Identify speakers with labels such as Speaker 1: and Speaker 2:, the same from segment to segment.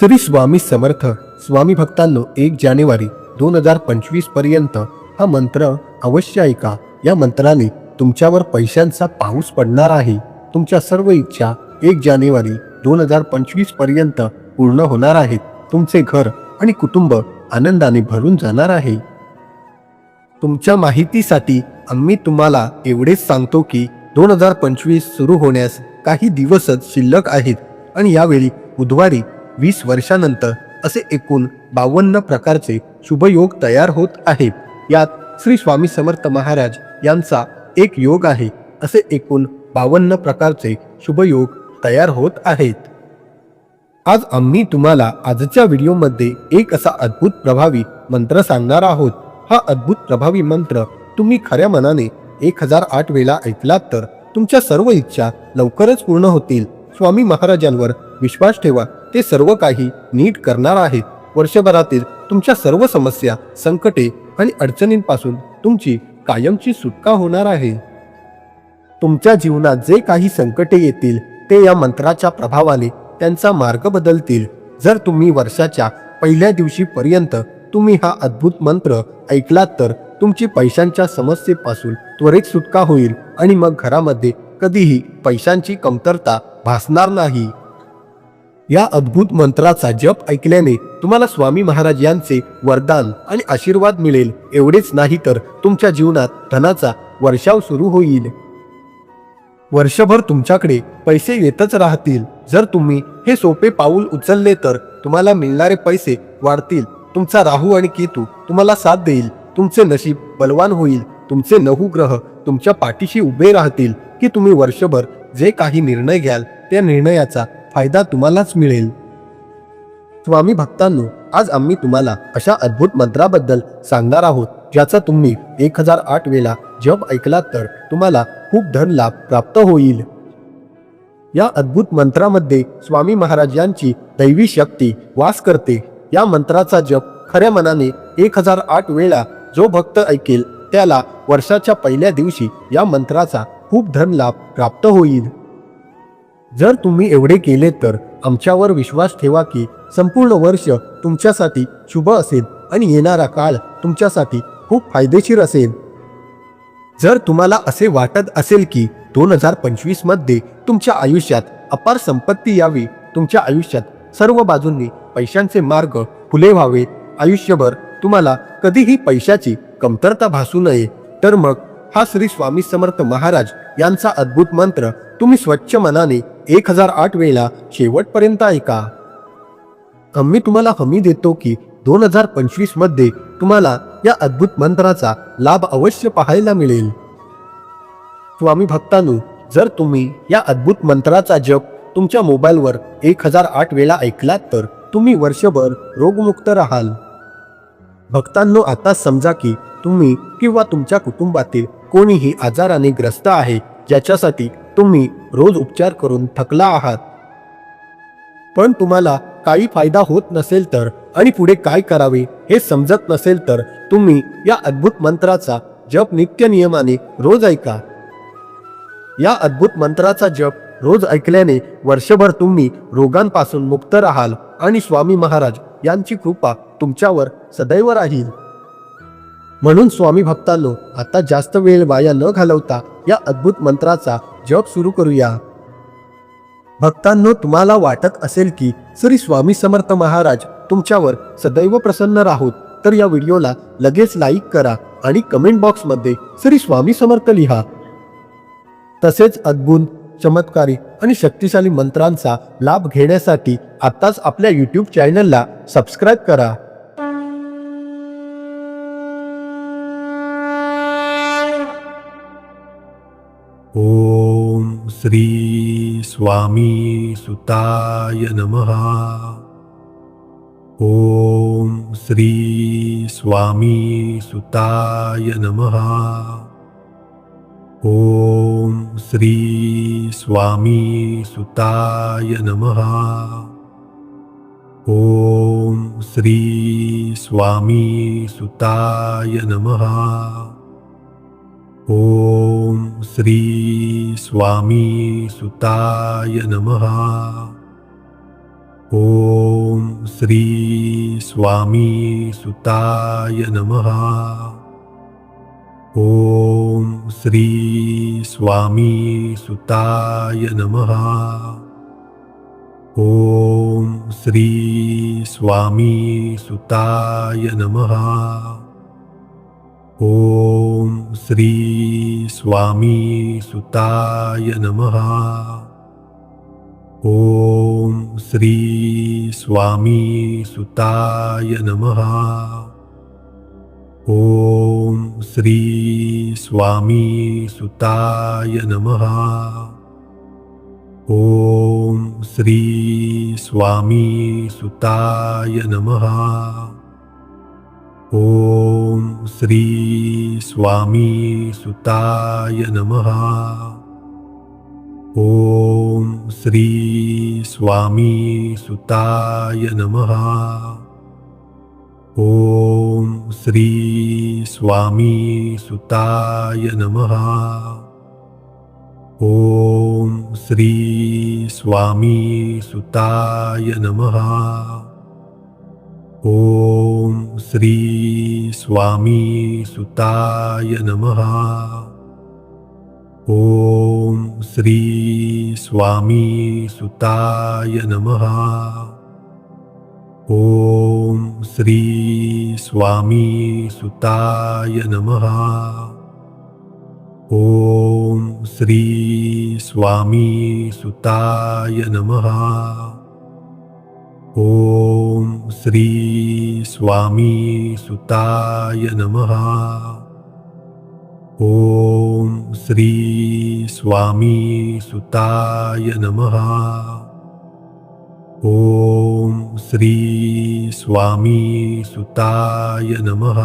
Speaker 1: श्री स्वामी समर्थ स्वामी भक्तांनो एक जानेवारी दोन हजार पंचवीसपर्यंत हा मंत्र अवश्य ऐका. या मंत्राने तुमच्यावर पैशांचा पाऊस पडणार आहे. तुमच्या सर्व इच्छा एक जानेवारी दोन हजार पंचवीसपर्यंत पूर्ण होणार आहेत. तुमचे घर आणि कुटुंब आनंदाने भरून जाणार आहे. तुमच्या माहितीसाठी आम्ही तुम्हाला एवढेच सांगतो की दोन हजार पंचवीस सुरू होण्यास काही दिवसच शिल्लक आहेत. आणि यावेळी बुधवारी वीस वर्षानंतर असे एकूण बावन्न प्रकारचे शुभयोग तयार होत आहेत. यात श्री स्वामी समर्थ महाराज यांचा एक योग आहे. असे एकूण बावन्न प्रकारचे शुभयोग तयार होत आहेत. आज आम्ही तुम्हाला आजच्या व्हिडिओमध्ये एक असा अद्भुत प्रभावी मंत्र सांगणार आहोत. हा अद्भुत प्रभावी मंत्र तुम्ही खऱ्या मनाने एक हजार आठ वेळा ऐकलात तर तुमच्या सर्व इच्छा लवकरच पूर्ण होतील. स्वामी महाराजांवर विश्वास ठेवा. ते सर्व काही नीट करणार आहेत. वर्षभरातील तुमच्या सर्व समस्या संकटे आणि अडचणींपासून तुमची कायमची सुटका होणार आहे. तुमच्या जीवनात जे काही संकटे येतील ते या मंत्राच्या प्रभावाने त्यांचा मार्ग बदलतील. जर तुम्ही वर्षाच्या पहिल्या दिवशी पर्यंत तुम्ही हा अद्भुत मंत्र ऐकलात तर तुमची पैशांच्या समस्येपासून त्वरित सुटका होईल आणि मग घरामध्ये कधीही पैशांची कमतरता भासणार नाही. या अद्भुत मंत्राचा जप ऐकल्याने तुम्हाला स्वामी महाराज यांचे वरदान आणि आशीर्वाद मिळेल. एवढेच नाही तर तुमच्या जीवनात धनाचा वर्षाव सुरू होईल. वर्षभर तुमच्याकडे पैसे येतच राहतील. जर तुम्ही हे सोपे पाऊल उचलले तर तुम्हाला मिळणारे पैसे वाढतील. तुमचा राहू आणि केतू तुम्हाला साथ देईल. तुमचे नशीब बलवान होईल. तुमचे नहू ग्रह तुमच्या पाठीशी उभे राहतील. की तुम्ही वर्षभर जे काही निर्णय घ्याल त्या निर्णयाचा फायदा तुम्हालाच मिळेल. स्वामी भक्तांनो आज आम्ही तुम्हाला अशा अद्भुत मंत्राबद्दल सांगणार आहोत ज्याचा तुम्ही एक हजार आठ वेळा जप ऐकलात तर तुम्हाला खूप धन लाभ प्राप्त होईल. या अद्भुत मंत्रामध्ये स्वामी महाराज यांची दैवी शक्ती वास करते. या मंत्राचा जप खऱ्या मनाने एक हजार आठ वेळा जो भक्त ऐकेल त्याला वर्षाच्या पहिल्या दिवशी या मंत्राचा खूप धन लाभ प्राप्त होईल. जर तुम्ही एवढे केले तर आमच्यावर विश्वास ठेवा की संपूर्ण वर्ष तुमच्यासाठी शुभ असेल आणि येणारा काळ तुमच्यासाठी खूप फायदेशीर असेल. जर तुम्हाला असे वाटत असेल की दोन हजार पंचवीसमध्ये तुमच्या आयुष्यात अपार संपत्ती यावी तुमच्या आयुष्यात सर्व बाजूंनी पैशांचे मार्ग खुले व्हावेत आयुष्यभर तुम्हाला कधीही पैशाची कमतरता भासू नये तर मग हा श्री स्वामी समर्थ महाराज यांचा अद्भुत मंत्र तुम्ही स्वच्छ मनाने एक हजार आठ वेळेला शेवटपर्यंत ऐका. आम्ही तुम्हाला हमी देतो की दोन हजार पंचवीसमध्ये तुम्हाला या अद्भुत मंत्राचा लाभ अवश्य पाहायला मिळेल. स्वामी भक्तांनो जर तुम्ही या अद्भुत मंत्राचा जप तुमच्या मोबाईलवर एक हजार आठ वेळा ऐकलात तर तुम्ही वर्षभर रोगमुक्त राहाल. भक्तांनो आता समजा की तुम्ही किंवा तुमच्या कुटुंबातील कोणीही आजाराने ग्रस्त आहे ज्याच्यासाठी तुम्ही रोज उपचार करून थकला आहात. पण तुम्हाला काही फायदा होत नसेल तर आणि पुढे काय करावे हे समजत नसेल तर तुम्ही या अद्भुत मंत्राचा जप नित्य नियमाने रोज ऐका. या अद्भुत मंत्राचा जप रोज ऐकल्याने वर्षभर तुम्ही रोगांपासून मुक्त राहाल आणि स्वामी महाराज यांची कृपा तुमच्यावर सदैव राहील. म्हणून स्वामी भक्तांनो आता जास्त वेळ वाया न घालवता या अद्भुत मंत्राचा जप सुरू करूया. भक्तांनो तुम्हाला वाटत असेल की श्री स्वामी समर्थ महाराज तुमच्यावर सदैव प्रसन्न राहोत तर या व्हिडिओला लगेच लाईक करा आणि कमेंट बॉक्समध्ये श्री स्वामी समर्थ लिहा. तसेच अद्भुत चमत्कारी आणि शक्तिशाली मंत्रांचा लाभ घेण्यासाठी आताच आपल्या यूट्यूब चॅनलला सबस्क्राईब करा. ओम श्री स्वामी सुताय नमः। ओम श्री स्वामी सुताय नमः। ओम श्री स्वामी सुताय नमः। ओम श्री स्वामी सुताय नमः। ओम श्री स्वामी सुताय नमः। ओम
Speaker 2: श्री स्वामी सुताय नमः। ॐ श्री स्वामी सुताय नमः। ॐ श्री स्वामी सुताय नमः। ॐ श्री स्वामी सुताय नमः। ॐ श्री स्वामी सुताय नमः। ॐ श्री स्वामी सुताय नमः। ॐ श्री स्वामी सुताय नमः। ॐ श्री स्वामी सुताय नमः। ॐ श्री स्वामी सुताय नमः। ॐ श्री स्वामी सुताय नमः। ॐ श्री स्वामी सुताय नमः। ॐ श्री स्वामी सुताय नमः। ॐ श्री स्वामी सुताय नमः। ॐ श्री स्वामी सुताय नमः। ॐ श्री स्वामी सुताय नमः। ॐ श्री स्वामी सुताय नमः। ॐ श्री स्वामी सुताय नमः। ॐ श्री स्वामी सुताय नमः।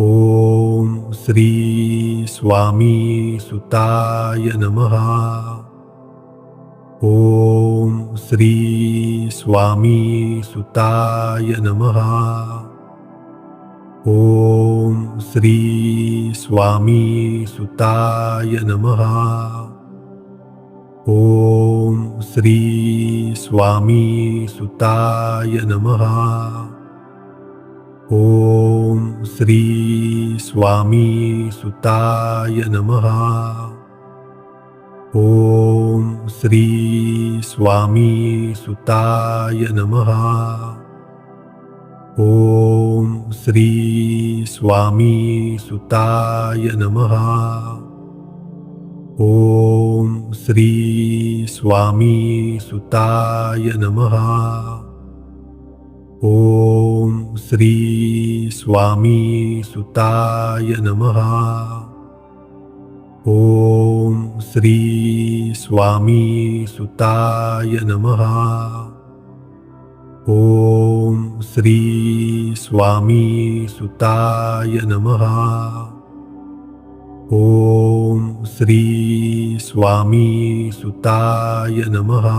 Speaker 2: ॐ श्री स्वामी सुताय नमः। ॐ श्री स्वामी सुताय नमः। ॐ श्री स्वामी सुताय नमः। ॐ श्री स्वामी सुताय नमः। ॐ श्री स्वामी सुताय नमः। ॐ श्री स्वामी सुताय नमः। ॐ श्री स्वामी सुताय नमः। ॐ श्री स्वामी सुताय नमः। ॐ श्री स्वामी सुताय नमः। ॐ श्री स्वामी सुताय नमः। ॐ श्री स्वामी सुताय नमः। ॐ श्री स्वामी सुताय नमः।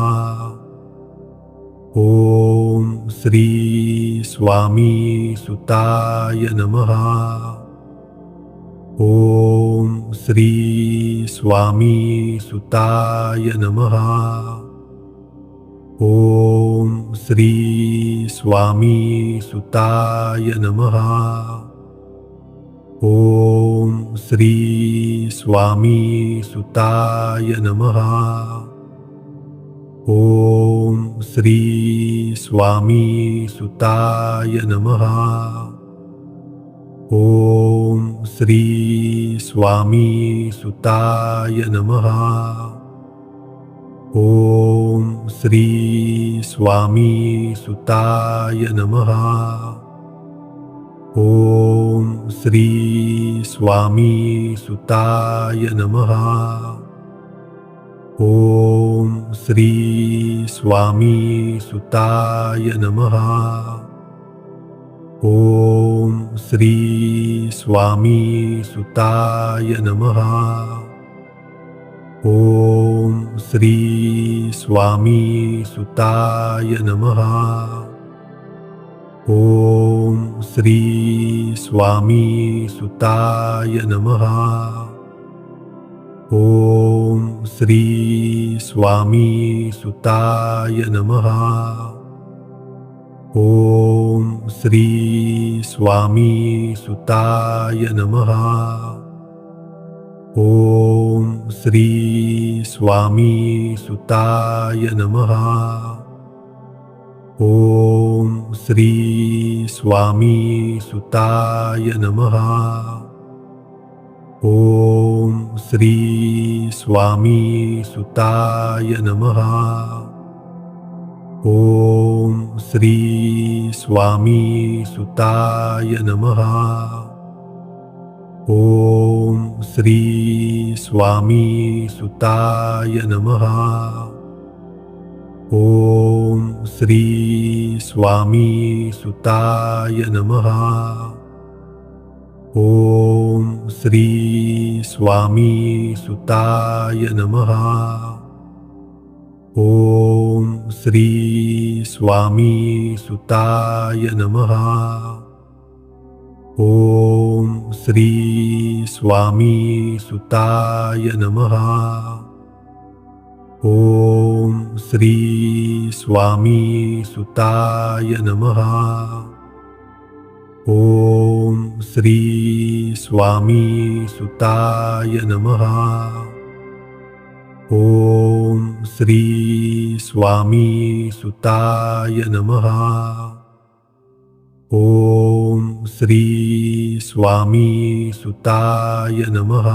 Speaker 2: ॐ श्री स्वामी सुताय नमः। ओम श्री स्वामी सुताय नमः। ओम श्री स्वामी सुताय नमहा ओम श्री स्वामी सुताय नमः। ओम श्री स्वामी सुताय नमः। ओम श्री स्वामी सुताय नमः। ॐ श्री स्वामी सुताय नमः। ॐ श्री स्वामी सुताय नमः। ॐ श्री स्वामी सुताय नमः। ॐ श्री स्वामी सुताय नमः। ॐ श्री स्वामी सुताय नमः। ॐ श्री स्वामी सुताय नमः। ॐ श्री स्वामी सुताय नमः। ओम श्री स्वामी सुताय नमः। ओम श्री स्वामी सुताय नमः। ओम श्री स्वामी सुताय नमः। ओम श्री स्वामी सुताय नमः। ओम श्री स्वामी सुताय नमः। ओम श्री स्वामी सुताय नमः। ओम श्री स्वामी सुताय नमः। ओम श्री स्वामी सुताय नमः। ओम श्री स्वामी सुताय नमः। ओम श्री स्वामी सुताय नमः। ओम श्री स्वामी सुताय नमः। ओम श्री स्वामी सुताय नमः। ओम श्री स्वामी सुताय नमः। ओम श्री स्वामी सुताय नमः।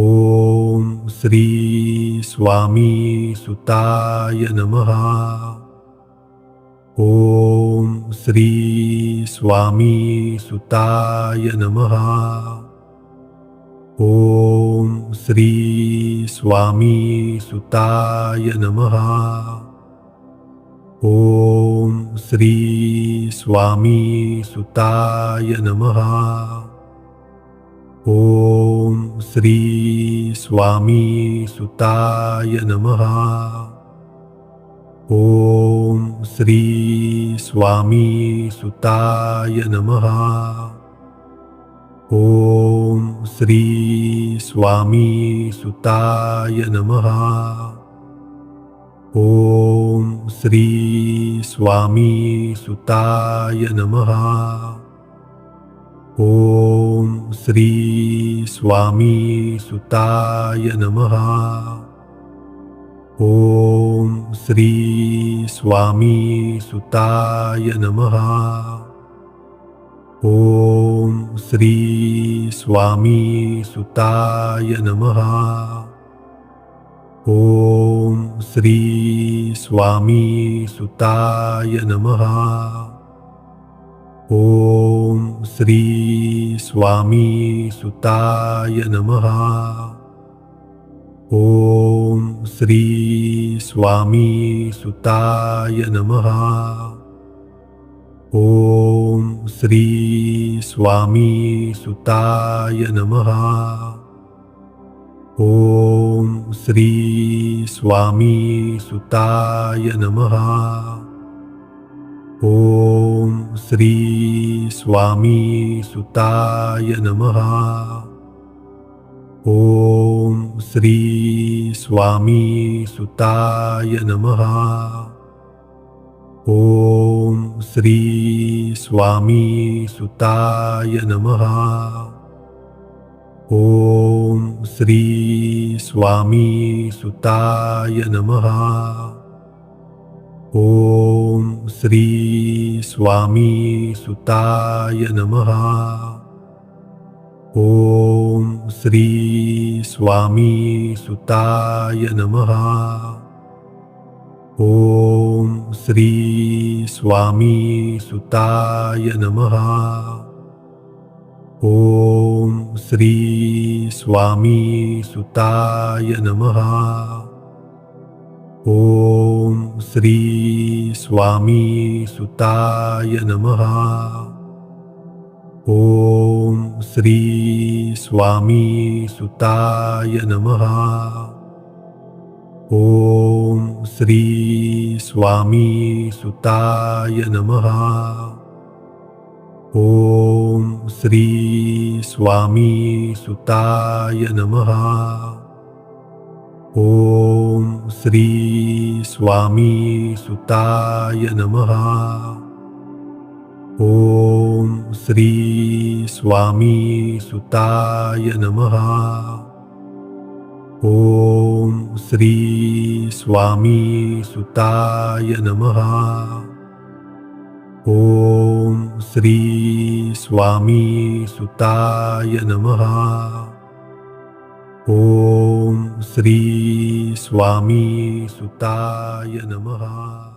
Speaker 2: ओम श्री स्वामी सुताय नमः। ओम श्री स्वामी सुताय नमः। ओम श्री स्वामी सुताय नमः। ओम श्री स्वामी सुताय नमः। ओम श्री स्वामी सुताय नमः। ओम श्री स्वामी सुताय नमः। ओम श्री स्वामी सुताय नमः। ओम श्री स्वामी सुताय नमः। ओम श्री स्वामी सुताय नमः। ओम श्री स्वामी सुताय नमः। ओम श्री स्वामी सुताय नमः। ओम श्री स्वामी सुताय नमः। ओम श्री स्वामी सुताय नमः। ओम श्री स्वामी सुताय नमः। ओम श्री स्वामी सुताय नमः। ओम श्री स्वामी सुताय नमः। ओम श्री स्वामी सुताय नमः। ओम श्री स्वामी सुताय नमः। ओम श्री स्वामी सुताय नमः। ओम श्री स्वामी सुताय नमः। ओम श्री स्वामी सुताय नमः। ओम श्री स्वामी सुताय नमः। ओम श्री स्वामी सुताय नमः। ओम श्री स्वामी सुताय नमः। ओम श्री स्वामी सुताय नमः। ओम श्री स्वामी सुताय नमः। ओम श्री स्वामी सुताय नमः। ॐ श्री स्वामी सुताय नमः। ॐ श्री स्वामी सुताय नमः। ॐ श्री स्वामी सुताय नमः। ओम श्री स्वामी सुताय नमः। ओम श्री स्वामी सुताय नमः। ओम श्री स्वामी सुताय नमः।